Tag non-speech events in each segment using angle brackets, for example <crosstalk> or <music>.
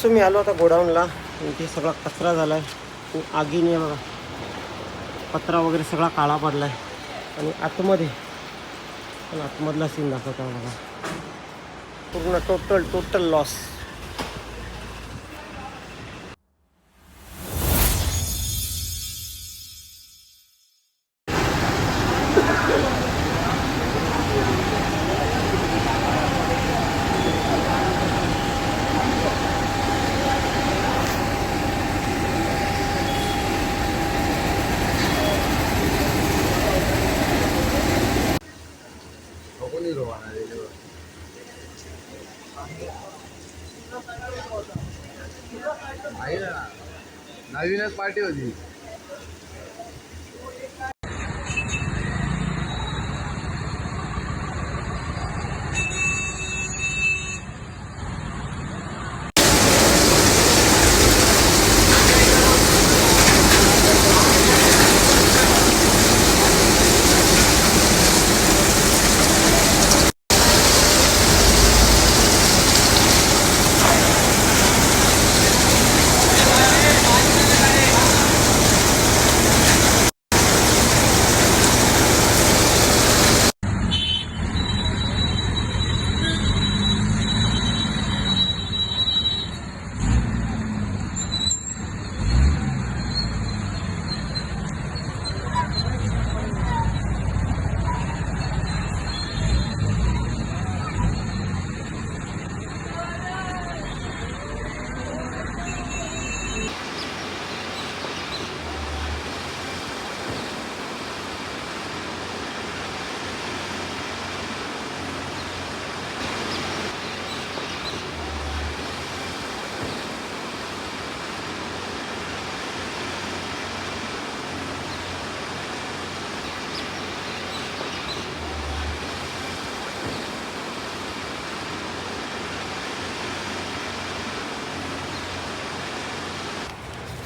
So मी आलो आता गोडाऊनला. इथे सगळा कचरा झाला आहे आगीने बघा. पत्रा वगैरे सगळा काळा पडला आहे आणि आतमध्ये. पण आतमधला सीन दाखवता बघा. पूर्ण टोटल टोटल लॉस आहे ना नवीनच पार्टी होती.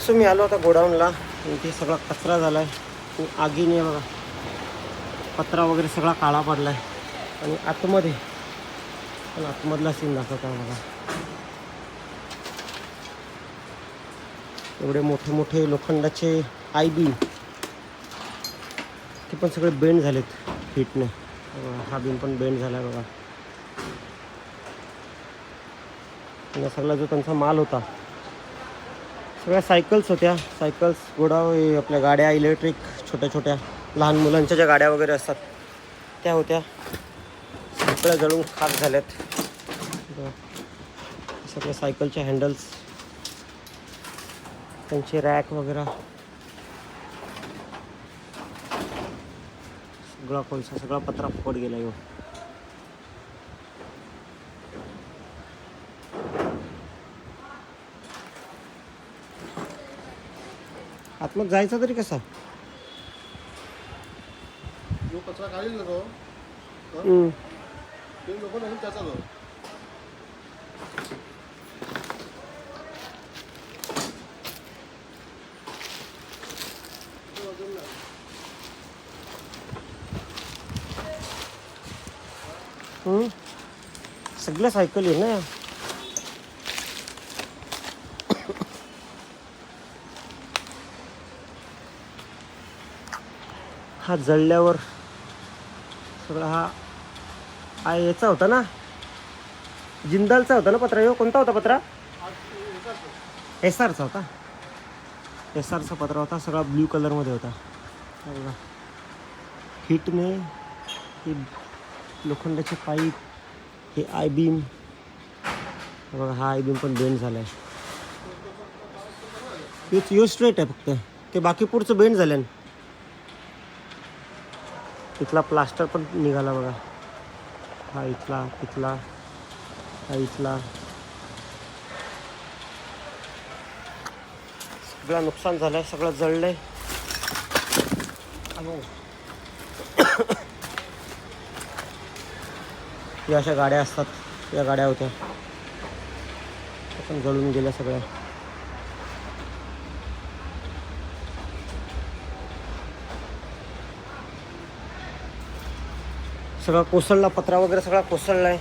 सो मी आलो आता गोडाऊनला. इथे सगळा कचरा झाला आहे आगीने बघा. पत्रा वगैरे सगळा काळा पडला आहे आणि आतमध्ये. पण आतमधला सीन दाखवता बघा. एवढे मोठे मोठे लोखंडाचे आय बीम ते पण सगळे बेंड झालेत हिटने हा बीम पण बेंड झाला आहे बघा सगळा जो त्यांचा माल होता. सगळ्या सायकल्स होत्या. सायकल्स घोडा आपल्या गाड्या इलेक्ट्रिक छोट्या छोट्या. लहान मुलांच्या ज्या गाड्या वगैरे असतात त्या होत्या. सगळ्या जळून खाक झाल्यात. सगळ्या सायकलच्या हँडल्स त्यांचे रॅक वगैरे. सगळा कोळसा सगळा पत्रा फुकट गेला येऊ आतमध्ये जायचा तरी कसा? जो कचरा काढील ना तो. हम्म. ते लोक नाही त्याचा तो. सगळ्या सायकल आहे ना? हा जळल्यावर सगळा हा हा याचा होता ना? जिंदालचा होता ना पत्रा? यो कोणता होता पत्रा? एस आरचा होता. एस आरचा पत्रा होता सगळा ब्ल्यू कलरमध्ये होता. बघा. हिटने हे लोखंडाचे पाईप हे आय बीम बघा हा आय बीम पण बेंड झाला आहे हेच स्ट्रेट आहे फक्त. ते बाकी पुढचं बेंड झालं इथला प्लास्टर पण निघाला बघा. हा इथला तिथला हा इथला. सगळं नुकसान झालंय सगळं जळलंय. अहो. या अशा गाड्या असतात या गाड्या होत्या. पण जळून गेल्या सगळ्या. सगळा कोसळला पत्रा वगैरे सगळा कोसळला आहे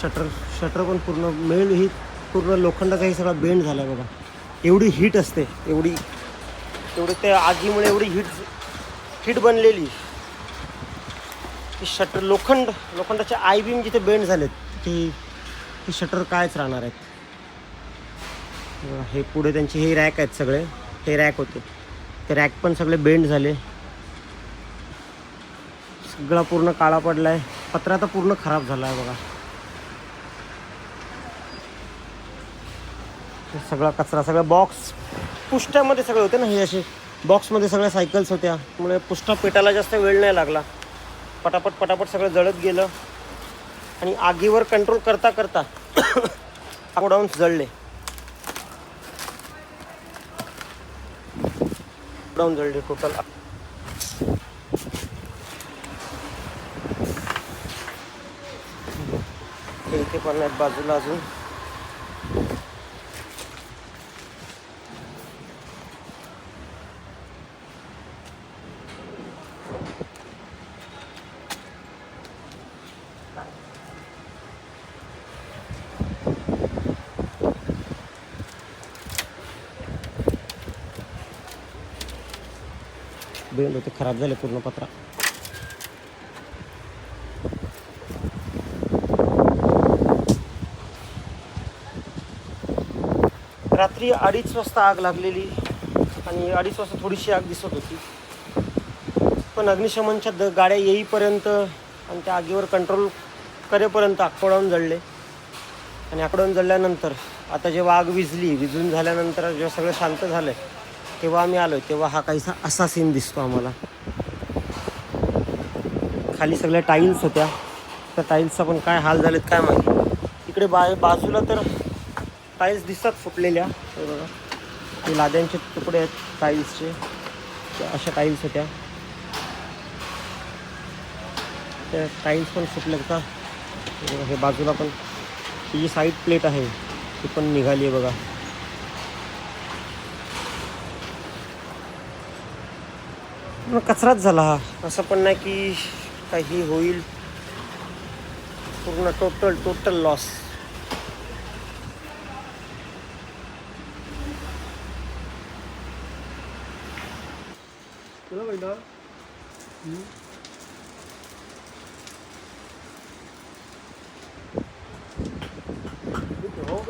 शटर शटर पण पूर्ण मेल ही पूर्ण लोखंडाचाही सगळा बेंड झाला आहे बघा. एवढी हीट असते एवढी एवढी त्या आगीमुळे एवढी हीट हीट बनलेली. की शटर लोखंड लोखंडाचे आय बीम जिथे बेंड झालेत ती हे शटर कायच राहणार आहेत? हे पुढे त्यांचे हे रॅक आहेत सगळे. ते रॅक होते. ते रॅक पण सगळे बेंड झाले. सगळा पूर्ण काळा पडला आहे पत्रा तर पूर्ण खराब झाला आहे बघा सगळा कचरा सगळा बॉक्स पुष्ट्यामध्ये सगळे होते ना हे असे. बॉक्समध्ये सगळ्या सायकल्स होत्या. त्यामुळे पुष्टा पेटायला जास्त वेळ नाही लागला. पटापट पटापट सगळं जळत गेलं. आणि आगीवर कंट्रोल करता करता <coughs> गोडाऊन्स जळले. गोडाऊन जळले टोटल इथे पण आहेत बाजूला अजून. बेंड होते खराब झाले पूर्ण पत्रा. रात्री अडीच वाजता आग लागलेली आणि अडीच वाजता थोडीशी आग दिसत होती. पण अग्निशमनच्या द गाड्या येईपर्यंत आणि त्या आगीवर कंट्रोल करेपर्यंत आकोडावून जळले. आणि आकोडावून जळल्यानंतर आता जेव्हा आग विजली विझून झाल्यानंतर जेव्हा सगळं शांत झालं तेव्हा आम्ही आलो तेव्हा हा काहीसा असा सीन दिसतो आम्हाला. खाली सगळ्या टाईल्स होत्या. त्या टाईल्सचा पण काय हाल झालेत काय माहिती. इकडे बा बाजूला तर टाईल्स दिसतात फुटलेल्या. हे बघा. हे लाद्यांचे तुकडे आहेत टाईल्सचे त्या अशा टाईल्स होत्या. त्या टाईल्स पण फुटल्या का? हे हे बाजूला पण. ही जी साईड प्लेट आहे ती पण निघाली आहे बघा. मग कचराच झाला हा. असं पण नाही की काही होईल. पूर्ण टोटल टोटल लॉस हो